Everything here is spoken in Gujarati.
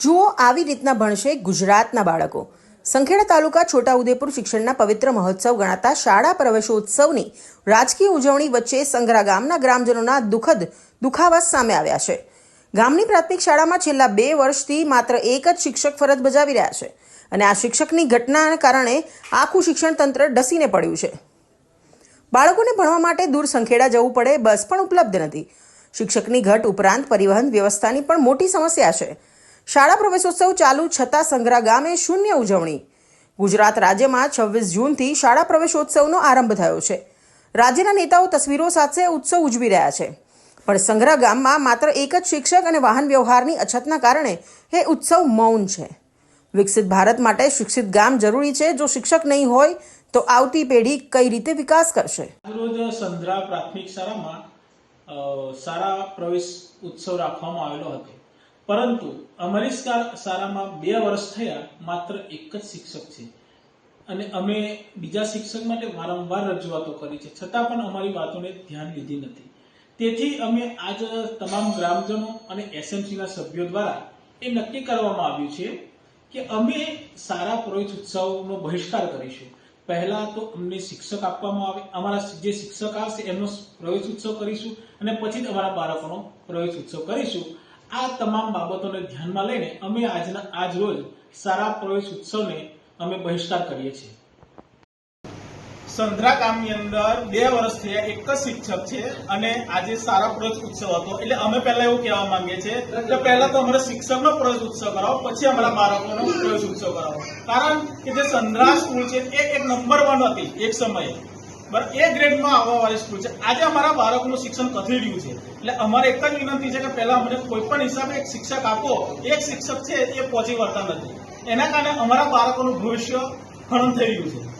જુઓ આવી રીતના ભણશે ગુજરાતના બાળકો. સંખેડા તાલુકા છોટાઉદેપુર શિક્ષણના પવિત્ર મહોત્સવ ગણાતા શાળા પ્રવેશોત્સવની રાજકીય ઉજવણી વચ્ચે સંગ્રા ગામના ગ્રામજનોના દુઃખદ દુખાવા સામે આવ્યા છે. ગામની પ્રાથમિક શાળામાં છેલ્લા બે વર્ષથી માત્ર એક જ શિક્ષક ફરજ બજાવી રહ્યા છે અને આ શિક્ષકની ઘટનાને કારણે આખું શિક્ષણ તંત્ર ડસીને પડ્યું છે. બાળકોને ભણવા માટે દૂર સંખેડા જવું પડે, બસ પણ ઉપલબ્ધ નથી. શિક્ષકની ઘટ ઉપરાંત પરિવહન વ્યવસ્થાની પણ મોટી સમસ્યા છે. શાળા પ્રવેશોત્સવ ચાલુ છતાં સંગ્રા ગામે શૂન્ય ઉજવણી. ગુજરાત રાજ્યમાં છવ્વીસ જૂનથી શાળા પ્રવેશોત્સવનો આરંભ થયો છે. રાજ્યના નેતાઓ તસવીરો સાથે ઉત્સવ ઉજવી રહ્યા છે. પણ સંગ્રા ગામમાં માત્ર એક જ શિક્ષક અને વાહન વ્યવહારની અછતના કારણે એ ઉત્સવ મૌન છે. વિકસિત ભારત માટે શિક્ષિત ગામ જરૂરી છે. જો શિક્ષક નહીં હોય, તો આવતી પેઢી કઈ રીતે વિકાસ કરશે? આજરોજ સંદ્રા પ્રાથમિક શાળામાં શાળા પ્રવેશ ઉત્સવ રાખવામાં આવેલો હતો. પરંતુ અમારી શાળામાં બે વર્ષ થયા માત્ર એક જ શિક્ષક છે. અને અમે બીજા શિક્ષક માટે વારંવાર રજૂઆતો કરી છે. છતાં પણ અમારી વાતોને ધ્યાન લીધી નથી. તેથી અમે આજ તમામ ગ્રામજનો અને એસએમસીના સભ્યો દ્વારા એ નક્કી કરવામાં આવ્યું છે કે અમે સારા પુરોહિત ઉત્સવનો બહિષ્કાર કરીશું. પહેલા તો અમને શિક્ષક આપવામાં આવે, અમારા જે શિક્ષક આવશે એમનો પ્રવેશ ઉત્સવ કરીશું અને પછી જ અમારા બાળકોનો પ્રવેશ ઉત્સવ કરીશું. આ તમામ બાબતોને ધ્યાનમાં લઈને અમે આજના આજ રોજ સારા પ્રવેશ ઉત્સવને અમે બહિષ્કાર કરીએ છીએ. સંધરા ગામની અંદર બે વર્ષ થયા એક જ શિક્ષક છે અને આજે સારા પ્રવેશ ઉત્સવ હતો. એટલે અમે પહેલા એવું કહેવા માંગીએ છીએ કે પહેલા તો અમારે શિક્ષકનો પ્રવેશ ઉત્સવ કરાવો, પછી અમારા બાળકોનો પ્રવેશ ઉત્સવ કરાવો. કારણ કે જે સંધરા સ્કૂલ છે એ એક નંબર વન હતી એક સમયે. બરાબર એ ગ્રેડમાં આવવાવાળી સ્કૂલ છે. આજે અમારા બાળકોનું શિક્ષણ કથળી રહ્યું છે. એટલે અમારે એક જ વિનંતી છે કે પહેલા અમને કોઈ પણ હિસાબે એક શિક્ષક આપો. એક શિક્ષક છે એ પહોંચી વળતા નથી. એના કારણે અમારા બાળકોનું ભવિષ્ય ખણન થઈ રહ્યું છે.